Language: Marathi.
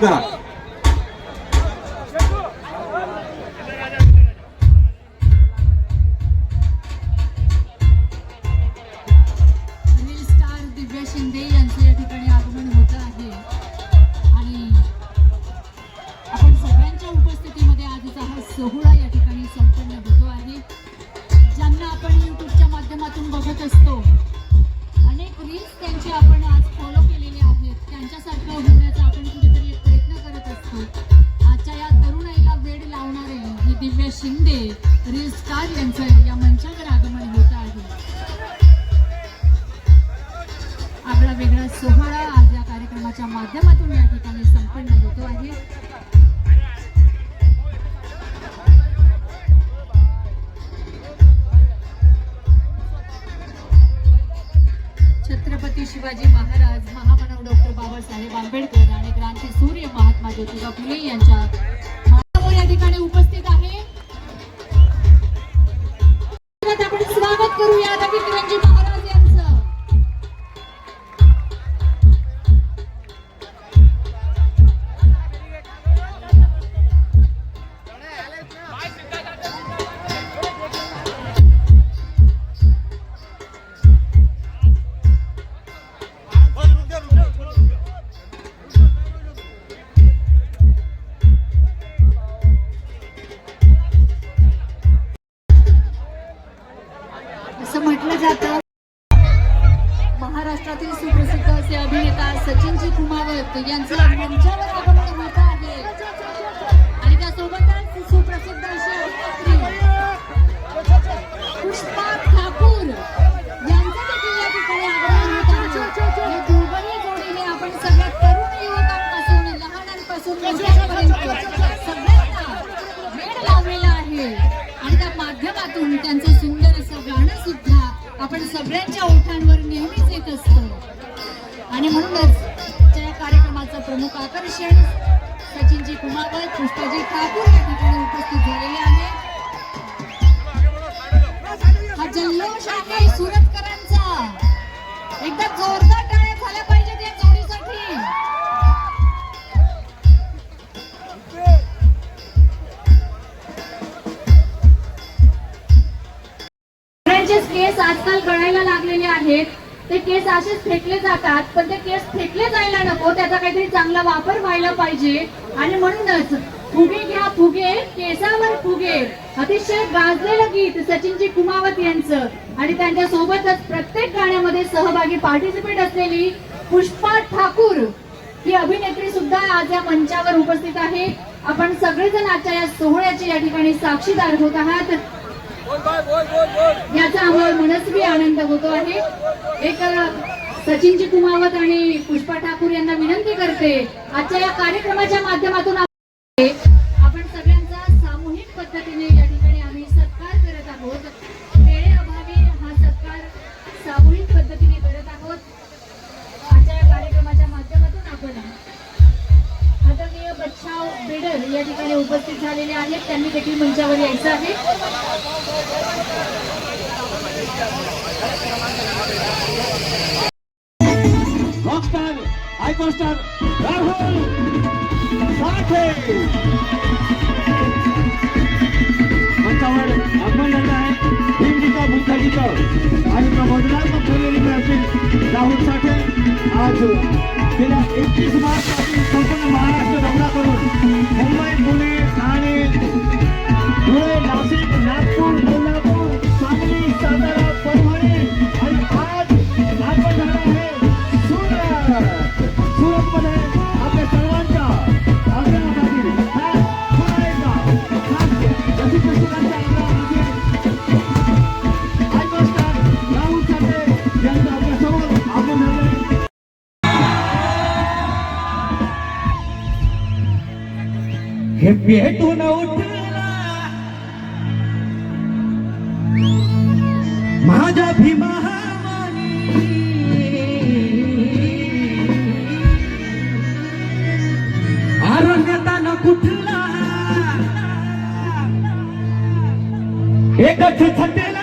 करा. स्टार दिव्या शिंदे यांचं या ठिकाणी आगमन होत आहे. आणि आपण सगळ्यांच्या उपस्थितीमध्ये आजचा हा सोहळा या ठिकाणी संपन्न होतो आहे. ज्यांना आपण यूट्यूबच्या माध्यमातून बघत असतो अनेक रील्स त्यांचे आपण आज फॉलो केलेले आहेत. त्यांच्यासारखं होण्याचा आपण कुठेतरी प्रयत्न करत असतो. आजच्या या तरुणाईला वेड लावणारे ही दिव्या शिंदे रील स्टार यांचं या मंचावर आगमन होत आहे. आपला वेगळा सोहळा आज या कार्यक्रमाच्या माध्यमात छत्रपती शिवाजी महाराज महामानव डॉक्टर बाबासाहेब आंबेडकर आणि क्रांती सूर्य महात्मा ज्योतिबा फुले यांच्या या ठिकाणी उपस्थित जातं महाराष्ट्रातील सुप्रसिद्ध असे अभिनेता सचिनजी कुमावत यांचं मंचावर आगमन होतं. सगळ्यांच्या ओठांवर नेहमीच येत असतो. आणि म्हणूनच आजच्या या कार्यक्रमाचं प्रमुख आकर्षण सचिनजी कुमावत पुष्पाजी ठाकूर या ठिकाणी उपस्थित झालेले आहेत. हा जल्लोष आहे सुरतकरांचा. एकदा जोरदार टाळ्या झाल्या पाहिजे. आहेत. ते केस असेच फेकले जातात पण ते केस फेकले जायला नको. त्याचा काहीतरी चांगला वापर व्हायला पाहिजे. आणि म्हणूनच फुगे घ्या फुगे. केसावर फुगे. अतिशय गाजलेलं गीत सचिनजी कुमावत यांचं. आणि त्यांच्या सोबतच प्रत्येक गाण्यामध्ये सहभागी पार्टिसिपेट असलेली पुष्पा ठाकूर. ही अभिनेत्री सुद्धा आज या मंचावर उपस्थित आहे. आपण सगळेजण आजच्या या सोहळ्याची या ठिकाणी साक्षीदार होत आहात. याचा आम्हाला मनस्वी आनंद होतो आहे. एक सचिनजी कुमावत आणि पुष्पा ठाकूर यांना विनंती करते आजच्या या कार्यक्रमाच्या माध्यमातून बेडर या ठिकाणी उपस्थित झालेले आहेत. त्यांनी देखील मंचावर यायचं आहे. राहुल साठे मंचावर आगमन झालं आहे आणि प्रबोधनात्मक ठरलेली राहुल साठे. आज गेल्या एकवीस मार्च हे भेटून उठला. माझ्या भीमा अरण्याताना कुठला? एकच छतेला